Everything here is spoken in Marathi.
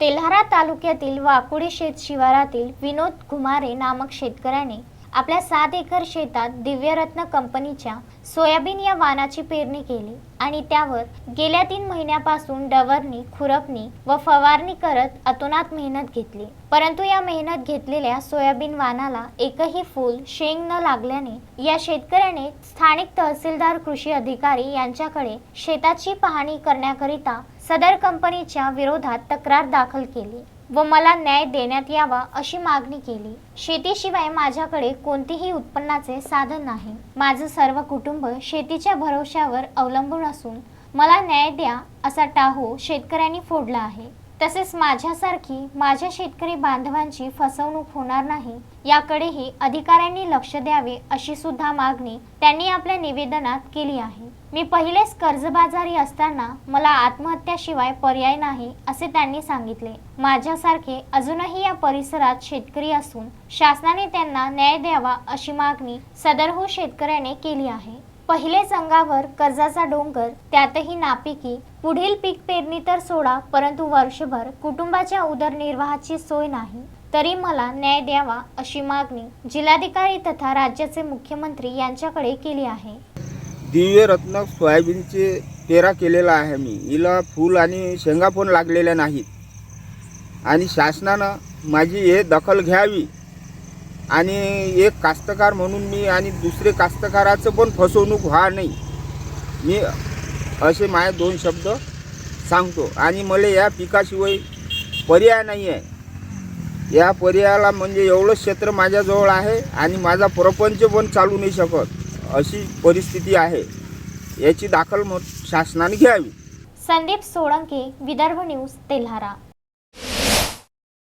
तेल्हारा तालुक्यातील वाकुडी शेत शिवारातील विनोद कुमारे नामक शेतकऱ्याने आपल्या सात एकर शेतात दिव्यरत्न कंपनीच्या सोयाबीन या वाणाची पेरणी केली आणि त्यावर गेल्या तीन महिन्यापासून डवरणी खुरपणी व फवारणी करत अतोनात मेहनत घेतली. परंतु या मेहनत घेतलेल्या सोयाबीन वाणाला एकही फूल शेंग न लागल्याने या शेतकऱ्याने स्थानिक तहसीलदार कृषी अधिकारी यांच्याकडे शेताची पाहणी करण्याकरिता सदर कंपनीच्या विरोधात तक्रार दाखल केली. व मला न्याय देण्यात यावा अशी मागणी केली. शेतीशिवाय माझ्याकडे कोणतेही उत्पन्नाचे साधन नाही. माझं सर्व कुटुंब शेतीच्या भरोश्यावर अवलंबून असून मला न्याय द्या असा टाहो शेतकऱ्यांनी फोडला आहे. तसेच माझ्यासारखी माझ्या शेतकरी बांधवांची फसवणूक होणार नाही याकडेही अधिकाऱ्यांनी लक्ष द्यावे अशी सुद्धा मागणी त्यांनी आपल्या निवेदनात केली आहे. मी पहिलेच कर्जबाजारी असताना मला आत्महत्याशिवाय पर्याय नाही असे त्यांनी सांगितले. माझ्यासारखे अजूनही या परिसरात शेतकरी असून शासनाने त्यांना न्याय द्यावा अशी मागणी सदरहू शेतकऱ्याने केली आहे. पहिलेच अंगावर कर्जाचा डोंगर त्यातही नापिकी पुढील पीक पेरणी तर सोडा परंतु वर्षभर कुटुंबाच्या उदरनिर्वाहाची सोय नाही. तरी मला न्याय द्यावा अशी मागणी जिल्हाधिकारी तथा राज्याचे मुख्यमंत्री यांच्याकडे केली आहे. दिव्य रत्न सोयाबीनचे पेरा केलेला आहे मी. हिला फूल आणि शेंगा पण लागलेल्या नाहीत. आणि शासनानं माझी हे दखल घ्यावी. आणि एक कास्तकार म्हणून मी आणि दुसरे कास्तकाराचं पण फसवणूक व्हा नाही. मी असे माझे दोन शब्द सांगतो. आणि मला या पिकाशिवाय पर्याय नाही आहे या पर्यायाला म्हणजे एवढं क्षेत्र माझ्याजवळ आहे आणि माझा प्रपंच पण चालू नाही शकत अशी परिस्थिती आहे. याची दाखल मग शासनाने घ्यावी. संदीप सोळंके विदर्भ न्यूज तेल्हारा.